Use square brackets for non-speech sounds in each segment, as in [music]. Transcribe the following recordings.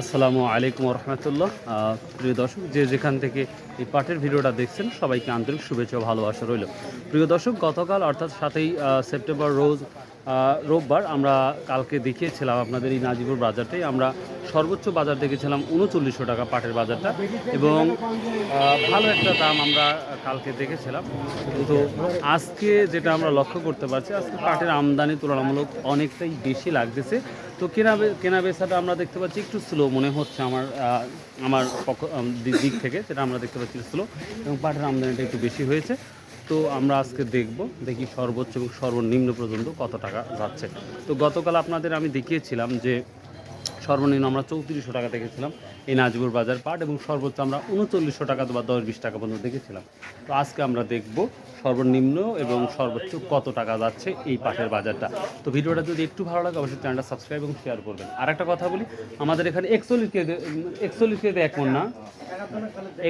আসসালামু আলাইকুম রহমতুল্লাহ। প্রিয় দর্শক, যে যেখান থেকে এই পাঠের ভিডিওটা দেখছেন, সবাইকে আন্তরিক শুভেচ্ছা ভালোবাসা রইল। প্রিয় দর্শক, গতকাল, অর্থাৎ সাতই সেপ্টেম্বর রোজ রোববার, আমরা কালকে দেখিয়েছিলাম আপনাদের এই নাজিপুর বাজারটাই। আমরা সর্বোচ্চ বাজার দেখেছিলাম উনচল্লিশশো টাকা পাটের বাজারটা এবং ভালো একটা দাম আমরা কালকে দেখেছিলাম। কিন্তু আজকে যেটা আমরা লক্ষ্য করতে পারছি, আজকে পাটের আমদানি তুলনামূলক অনেকটাই বেশি লাগতেছে। তো কেনা কেনা বেচাটা আমরা দেখতে পাচ্ছি একটু স্লো মনে হচ্ছে আমার আমার দিক থেকে, সেটা আমরা দেখতে পাচ্ছি স্লো এবং পাটের আমদানিটা একটু বেশি হয়েছে। তো আমরা আজকে দেখব, দেখি সর্বোচ্চ এবং সর্বনিম্ন পর্যন্ত কত টাকা যাচ্ছে। তো গতকাল আপনাদের আমি দেখিয়েছিলাম যে সর্বনিম্ন আমরা চৌত্রিশশো টাকা দেখেছিলাম এই নাজিবুর বাজার পাট এবং সর্বোচ্চ আমরা উনচল্লিশশো টাকা বা দশ বিশ টাকা পর্যন্ত দেখেছিলাম। তো আজকে আমরা দেখব সর্বনিম্ন এবং সর্বোচ্চ কত টাকা যাচ্ছে এই পাটের বাজারটা। তো ভিডিওটা যদি একটু ভালো লাগে, অবশ্যই চ্যানেলটা সাবস্ক্রাইব এবং শেয়ার করবেন। আর একটা কথা বলি, আমাদের এখানে একচল্লিশ কেজিতে একচল্লিশ কেজিতে এক না,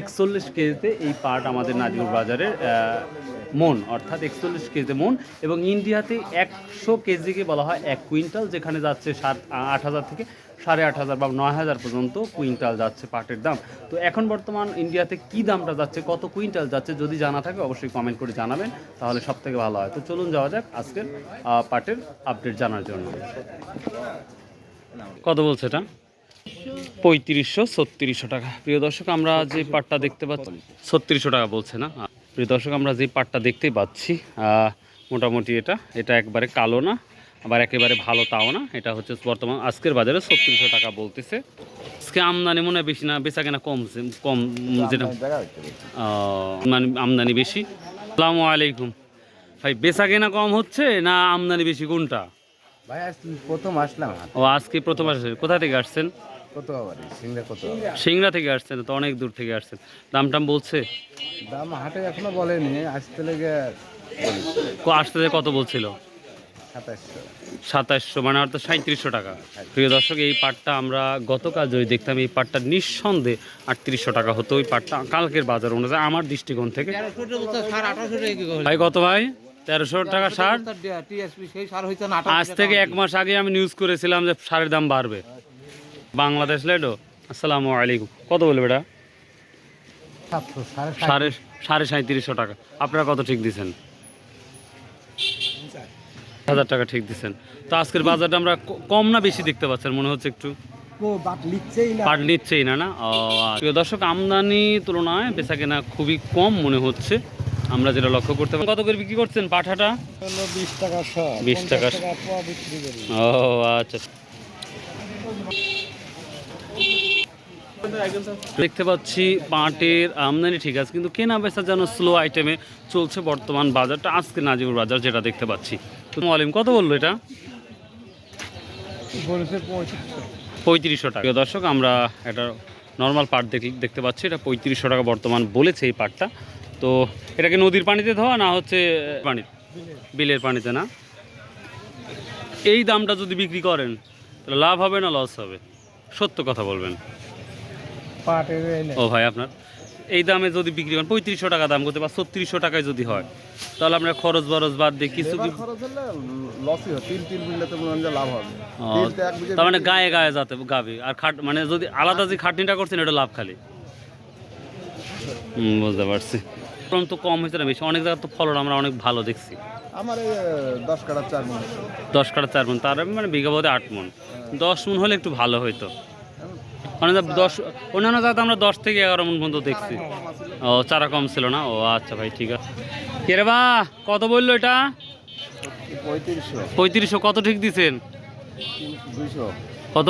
একচল্লিশ কেজিতে এই পাট আমাদের নাজিবুর বাজারের মন, অর্থাৎ একচল্লিশ কেজিতে মন এবং ইন্ডিয়াতে একশো কেজিকে বলা হয় এক কুইন্টাল, যেখানে যাচ্ছে সাত, আট হাজার থেকে সাড়ে আট হাজার বা নয় হাজার পর্যন্ত কুইন্টাল যাচ্ছে পাটের দাম। তো এখন বর্তমান ইন্ডিয়াতে কি দামটা যাচ্ছে, কত কুইন্টাল যাচ্ছে যদি জানা থাকে অবশ্যই কমেন্ট করে জানাবেন, তাহলে সব থেকে ভালো হয়। তো চলুন যাওয়া যাক আজকের পাটের আপডেট জানার জন্য। কত বলছে এটা? পঁয়ত্রিশশো ছত্রিশশো টাকা। প্রিয় দর্শক, আমরা যে পাটটা দেখতে পাচ্ছি, ছত্রিশশো টাকা বলছে না? প্রিয় দর্শক, আমরা যে পাটটা দেখতেই পাচ্ছি মোটামুটি এটা এটা একবারে কালো না আবার একেবারে ভালো তাও না এটা হচ্ছে বর্তমান আজকের বাজারে ছত্রিশশো টাকা বলতেছে। আজকে আমদানি মনে হয় বেশি না বেচা কেনা কমছে কম যেটা। মানে আমদানি বেশি। আসসালামু আলাইকুম। ভাই বেচা কেনা কম হচ্ছে না আমদানি বেশি কোনটা? ভাই প্রথম আসলাম ও আজকে প্রথম আসছেন। কোথা থেকে আসছেন? সিংড়া থেকে আসছেন তো অনেক দূর থেকে আসছেন। দাম টাম বলছে? দাম হাটে এখনও বলেনি আসতে লেগে কো- আসতে কত বলছিল? সাতাশশো। মানে অর্থাৎ সাঁত্রিশশো টাকা। প্রিয় দর্শক এই পাটটা আমরা গতকাল যদি দেখতাম এই পাটটা নিঃসন্দেহে আটত্রিশশো টাকা হতো। ওই পাটটা কালকের বাজার অনুযায়ী আমার দৃষ্টিকোণ থেকে। ভাই কত ভাই? তেরোশো টাকা সার? আজ থেকে এক মাস আগে আমি নিউজ করেছিলাম যে সারের দাম বাড়বে। বাংলাদেশ লেডো আসসালামু আলাইকুম। কত বলবে এটা সাড়ে সাড়ে সাঁত্রিশশো টাকা। আপনারা কত ঠিক দিচ্ছেন? হাজার টাকা ঠিক দিচ্ছেন তো আজকের বাজারটা আমরা কম না বেশি দেখতে পাচ্ছেন? মনে হচ্ছে একটু পাট নিচ্ছেই না। না ও, আচ্ছা। প্রিয় দর্শক আমদানি তুলনায় বেচা কেনা খুবই কম মনে হচ্ছে। আমরা যেটা লক্ষ্য করতে পারি কত করে বিক্রি করছেন পাঠাটা? বিশ টাকা শ 20 টাকা শ। পোয়া বিক্রি করি। ও আচ্ছা। দেখতে পাচ্ছি পাটের আমদানি ঠিক আছে কিন্তু কেনা বেচা যেন স্লো আইটেমে চলছে বর্তমান বাজারটা। আজকে নাজিবুর বাজার যেটা দেখতে পাচ্ছি। আলিম কত বলল এটা? পঁয়ত্রিশশো। টাকা। দর্শক আমরা একটা নর্মাল পাট দেখি দেখতে পাচ্ছি এটা পঁয়ত্রিশশো টাকা বর্তমান বলেছে এই পাটটা। তো এটাকে নদীর পানিতে ধোয়া না হচ্ছে পানি বিলের পানিতে না? এই দামটা যদি বিক্রি করেন তাহলে লাভ হবে না লস হবে? সত্য কথা বলবেন। ও ভাই আপনার এই দামে যদি বিক্রি করেন পঁয়ত্রিশশো টাকা দাম করতে বা ছত্রিশশো টাকায় যদি হয় তাহলে আপনার খরচ বরচ বাদ দিয়ে কিছু খরচ হলে লসই হয় তিন তিন বিঘাতে লাভ হবে। ও, তিনটে এক বিঘে তার মানে গায়ে গায়ে যাতে গাবি। আর খাট মানে যদি আলাদা যে খাটনিটা করছেন এটা লাভ খালি। হুম, বুঝতে পারছি। ফলন তো কম হয়েছে না বেশি। অনেক জায়গায় তো ফলন আমরা অনেক ভালো দেখছি। আমার এই দশ কাটার চার মন। দশ কাটা চার মন তার মানে বিঘা বোধে আট মন। দশ মন হলে একটু ভালো হইতো। অনেক জায়গায় দশ, অন্যান্য জায়গাতে আমরা দশ থেকে এগারো মন পর্যন্ত দেখছি। ও, চারা কম ছিল না? ও আচ্ছা ভাই, ঠিক আছে। কে রে বা, কত বলল এটা? পঁয়ত্রিশশো। কত ঠিক দিছেন? কত?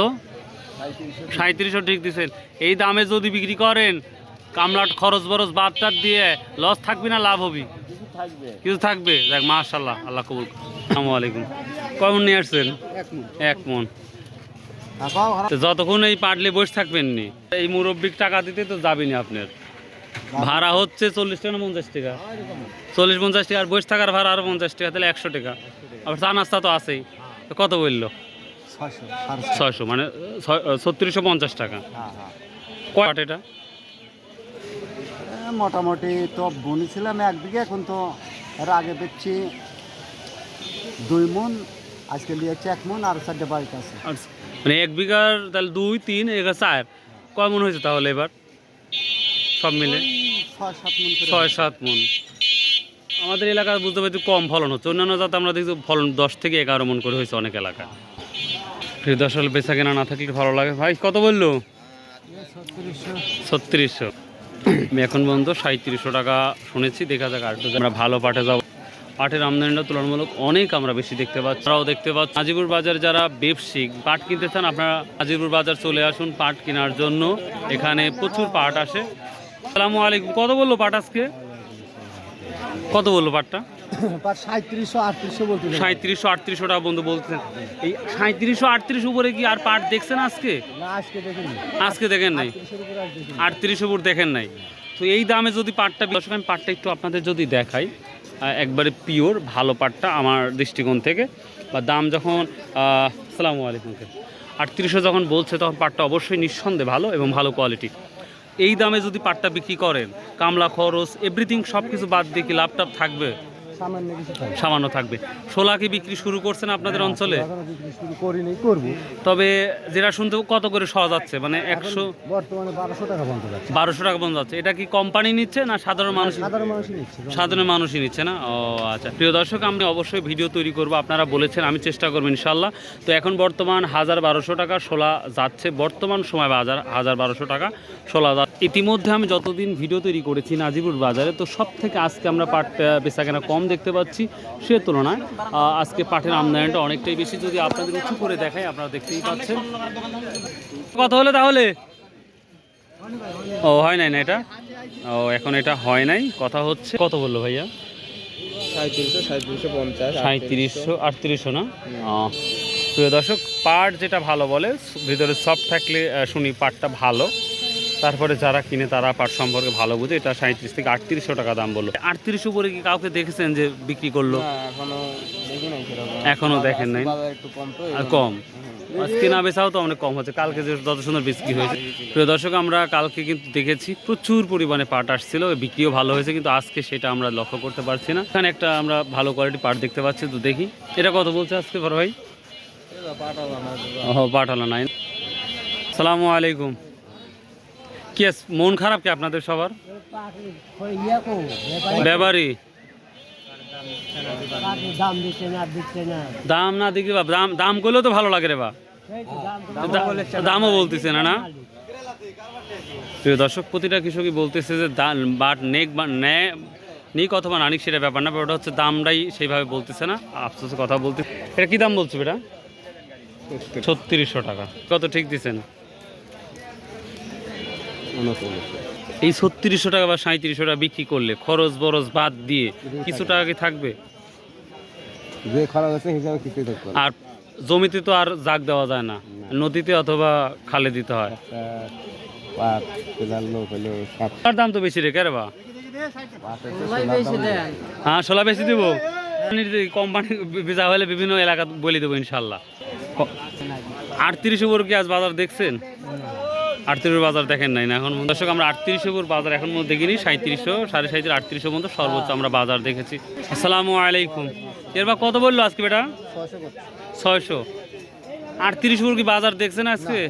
সাঁত্রিশশো ঠিক দিচ্ছেন এই দামে যদি বিক্রি করেন, কামলাট, খরচ বরচ, বাদ টাদ দিয়ে লস থাকবে না লাভ হবি? কিছু থাকবে? দেখ মাশাল্লাহ আল্লাহ কবুল আসসালামু আলাইকুম। কমন নিয়ে আসছেন? এক মন মন। যতক্ষণ এই পাটলে বসে থাকবেন নি এই মুরব্বিক টাকা দিতে তো যাবেনি আপনার। ভাড়া হচ্ছে চল্লিশ টাকা না পঞ্চাশ টাকা? চল্লিশ পঞ্চাশ টাকা আর বসে থাকার ভাড়া আরও পঞ্চাশ টাকা তাহলে একশো টাকা। আবার চা নাস্তা তো আছেই। কত বলল? ছয়শো মানে ছত্রিশশো পঞ্চাশ টাকা। হ্যাঁ হ্যাঁ। কয় এটা? মোটামুটি তো বুনেছিলাম একদিকে এখন তো এর আগে দেখছি দুই মন। আজকে নিয়ে এক মন আর চারটে বাড়িতে আছে। আচ্ছা মানে এক বিঘার তাহলে দুই তিন এগারো চার। কয় মন হয়েছে তাহলে এবার? সব মিলে? ছয় সাত মন ছয় সাত মন। আমাদের এলাকায় বুঝতে পারছি কম ফলন হচ্ছে। অন্যান্য জাত আমরা দেখছি ফলন দশ থেকে এগারো মন করে হয়েছে অনেক এলাকায় ফির দশ হলে বেচা কেনা না থাকলে ভালো লাগে? ভাই কত বলল? ছত্রিশশো। আমি এখন পর্যন্ত সাঁত্রিশশো টাকা শুনেছি দেখা যাক আর আমরা ভালো পাঠে যাব। পাটের আমদানিটা তুলনামূলক অনেক আমরা বেশি দেখতে পাচ্ছি। তারাও দেখতে পাচ্ছি। আজিপুর বাজার যারা ব্যবসায়িক পাট কিনতে চান আপনারা আজিপুর বাজার চলে আসুন পাট কেনার জন্য। এখানে প্রচুর পাট আসে। আসসালামু আলাইকুম। কত বলল পাট আজকে? কত বলল পাটটা? [coughs] সাঁত্রিশশো আটত্রিশশো টাকা বন্ধু বলছেন এই সাঁত্রিশশো আটত্রিশ উপরে কি আর পাট দেখছেন আজকে? আজকে দেখেন নাই? আটত্রিশ উপর দেখেন নাই। তো এই দামে যদি পাটটা দর্শক আমি পাটটা একটু আপনাদের যদি দেখাই। একবারে পিওর ভালো পাটটা আমার দৃষ্টিকোণ থেকে। বা দাম যখন আসসালামু আলাইকুম আটত্রিশশো যখন বলছে তখন পাটটা অবশ্যই নিঃসন্দেহে ভালো এবং ভালো কোয়ালিটি এই দামে যদি পাটটা বিক্রি করেন, কামলা, খরচ এভরিথিং সব কিছু বাদ দিয়ে কি লাভটাভ থাকবে? সামান্য থাকবে। শোলা কি বিক্রি শুরু করছেন আপনাদের অঞ্চলে? করিনি করব। তবে যেটা শুনতে কত করে সহজ যাচ্ছে? মানে একশো বর্তমানে বারোশো টাকা বন্ধ যাচ্ছে। বারোশো টাকা বন্ধ যাচ্ছে। এটা কি কোম্পানি নিচ্ছে না সাধারণ মানুষ সাধারণ মানুষই নিচ্ছে। সাধারণ মানুষই নিচ্ছে না? ও আচ্ছা। প্রিয় দর্শক আমি অবশ্যই ভিডিও তৈরি করব। আপনারা বলেছেন আমি চেষ্টা করব ইনশাল্লাহ তো এখন বর্তমান হাজার বারোশো টাকা শোলা যাচ্ছে। বর্তমান সময় বাজার হাজার বারোশো টাকা শোলা যাচ্ছে। ইতিমধ্যে আমি যতদিন ভিডিও তৈরি করেছি নাজিপুর বাজারে তো সব থেকে আজকে আমরা পাট আহ, বেচাকেনা কম দেখতে পাচ্ছি সে তুলনায়। আজকে পাটের আমদানিটা অনেকটাই বেশি। যদি আপনাদের উঁচু করে দেখাই আপনারা দেখতেই পাচ্ছেন। কথা হলে তাহলে? ও হয় নাই না এটা? ও এখন এটা হয় নাই। কথা হচ্ছে কত বলল ভাইয়া? সাঁত্রিশশো আটত্রিশশো। না? প্রিয় দর্শক পাট যেটা ভালো বলে ভিতরে সফট থাকলে শুনি পাটটা ভালো। তারপরে যারা কিনে তারা পাট সম্পর্কে ভালো বুঝে এটা সাঁত্রিশ থেকে আটত্রিশশো টাকা দাম বলল। আটত্রিশ উপরে কি কাউকে দেখেছেন যে বিক্রি করল? এখনও দেখেন নাই। কম তো আর কম? আজকে না বেচাও তো অনেক কম হচ্ছে। কালকে যে যত সুন্দর বিক্রি হয়েছে। প্রিয় দর্শক আমরা কালকে কিন্তু দেখেছি প্রচুর পরিমাণে পাট আসছিল বিক্রিও ভালো হয়েছে কিন্তু আজকে সেটা আমরা লক্ষ্য করতে পারছি না। এখানে একটা আমরা ভালো কোয়ালিটি পাট দেখতে পাচ্ছি তো দেখি। এটা কত বলছে আজকে বড় ভাই? ও পাঠালো নাই। সালামু আলাইকুম। কি মন খারাপ কি আপনাদের সবার? ব্যাপারী। দাম না না না দেখি বা, দাম দাম করলেও তো ভালো লাগে রে বা। দামও বলতেছে না না? প্রিয় দর্শক, প্রতিটা কৃষকই বলতেছে যে বাট নেক বা নিক অথবা নানিক সেটা ব্যাপার না ওটা হচ্ছে দামটাই সেইভাবে বলতেছে না। আফসোস কথা বলতে এটা কি দাম বলছো বেটা? ছত্রিশশো টাকা। কত ঠিক দিচ্ছেন এই ছত্রিশশো টাকা বা সাঁত্রিশশো টাকা বিক্রি করলে খরচ বরচ বাদ দিয়ে কিছু টাকা কি থাকবে? যে খরচ আছে হিসাবে কিছুই পারব আর জমিতে তো আর জাগ দেওয়া যায় না। নদীতে অথবা খালে দিতে হয়। তার দাম তো বেশি রে কে বা? হ্যাঁ সোলা বেশি দেবো। কোম্পানি ভিজা হলে বিভিন্ন এলাকা বলে দেবো ইনশাল্লাহ। আটত্রিশ উপর কি আজ বাজার দেখছেন? আটত্রিশ বাজার দেখেন নাই না এখন দর্শক, আমরা আটত্রিশ উপর বাজার এখন মধ্যে দেখিনি সাঁত্রিশশো সাড়ে সাঁত্রিশ আটত্রিশশো মতো সর্বোচ্চ আমরা বাজার দেখেছি। আসসালামু আলাইকুম। এরপর কত বলল আজকে বেটা? ছয়শো। আটত্রিশ উপর কি বাজার দেখছেন আজকে?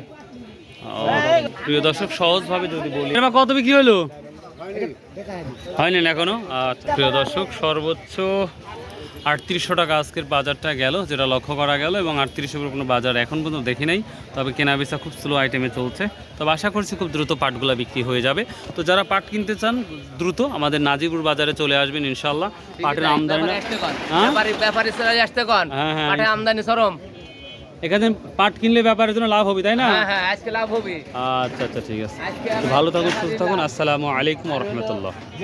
প্রিয় দর্শক, সহজভাবে যদি বলি। এবার কত বিক্রি হলো? হয়নি না এখনও? আচ্ছা প্রিয় দর্শক, সর্বোচ্চ আটত্রিশশো টাকা আজকের বাজারটা গেল যেটা লক্ষ্য করা গেল এবং আটত্রিশশো কোনো বাজার এখন পর্যন্ত দেখি নাই তবে কেনা বেচা খুব স্লো আইটেমে চলছে। তবে আশা করছি খুব দ্রুত পাটগুলো বিক্রি হয়ে যাবে। তো যারা পাট কিনতে চান দ্রুত আমাদের নাজিপুর বাজারে চলে আসবেন ইনশাল্লাহ পাটের আমদানি হ্যাঁ? ব্যাপারী চলে আসতে কন। হ্যাঁ হ্যাঁ আমদানি সরম এখানে পাট কিনলে ব্যাপারের জন্য লাভ হবে তাই না? হ্যাঁ হ্যাঁ আজকে লাভ হবে। আচ্ছা আচ্ছা ঠিক আছে। ভালো থাকুন সুস্থ থাকুন। আসসালামু আলাইকুম রহমতুল্লাহ।